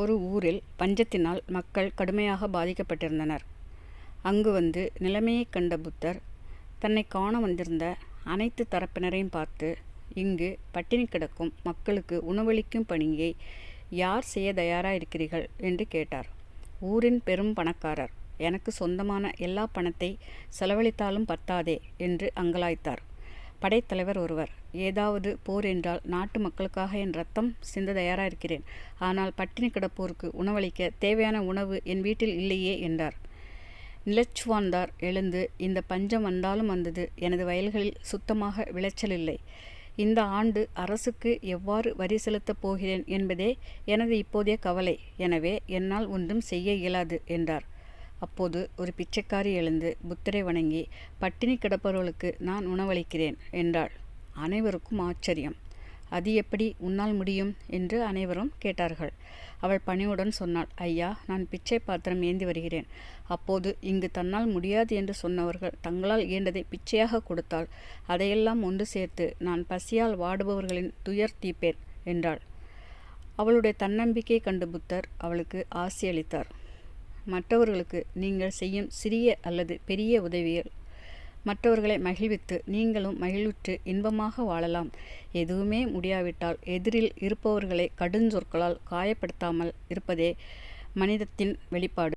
ஒரு ஊரில் பஞ்சத்தினால் மக்கள் கடுமையாக பாதிக்கப்பட்டிருந்தனர். அங்கு வந்து நிலைமையை கண்ட புத்தர் தன்னை காண வந்திருந்த அனைத்து தரப்பினரையும் பார்த்து இங்கு பட்டினி கிடக்கும் மக்களுக்கு உணவளிக்கும் பணியை யார் செய்ய தயாராக இருக்கிறீர்கள் என்று கேட்டார். ஊரின் பெரும் பணக்காரர் எனக்கு சொந்தமான எல்லா பணத்தை செலவழித்தாலும் பத்தாதே என்று அங்கலாய்த்தார். படைத்தலைவர் ஒருவர் ஏதாவது போர் என்றால் நாட்டு மக்களுக்காக என் ரத்தம் சிந்த தயாராக இருக்கிறேன் ஆனால் பட்டினி கிடப்போருக்கு உணவளிக்க தேவையான உணவு என் வீட்டில் இல்லையே என்றார். நிலச்சுவாந்தார் எழுந்து இந்த பஞ்சம் வந்தாலும் வந்தது எனது வயல்களில் சுத்தமாக விளைச்சல் இல்லை இந்த ஆண்டு அரசுக்கு எவ்வாறு வரி செலுத்தப் போகிறேன் என்பதே எனது இப்போதைய கவலை. எனவே என்னால் ஒன்றும் செய்ய இயலாது என்றார். அப்போது ஒரு பிச்சைக்காரி எழுந்து புத்தரை வணங்கி பட்டினி கிடப்பவர்களுக்கு நான் உணவளிக்கிறேன் என்றாள். அனைவருக்கும் ஆச்சரியம். அது எப்படி உன்னால் முடியும்? என்று அனைவரும் கேட்டார்கள். அவள் பணிவுடன் சொன்னாள் ஐயா நான் பிச்சை பாத்திரம் ஏந்தி வருகிறேன். அப்போது இங்கு தன்னால் முடியாது என்று சொன்னவர்கள் தங்களால் இயன்றதை பிச்சையாக கொடுத்தால் அதையெல்லாம் ஒன்று சேர்த்து நான் பசியால் வாடுபவர்களின் துயர் தீப்பேன் என்றாள். அவளுடைய தன்னம்பிக்கை கண்டு புத்தர் அவளுக்கு ஆசியளித்தார் மற்றவர்களுக்கு நீங்கள் செய்யும் சிறிய அல்லது பெரிய உதவிகள் மற்றவர்களை மகிழ்வித்து நீங்களும் மகிழ்வுற்று இன்பமாக வாழலாம். எதுவுமே முடியாவிட்டால் எதிரில் இருப்பவர்களை கடுஞ்சொற்களால் காயப்படுத்தாமல் இருப்பதே மனிதத்தின் வெளிப்பாடு.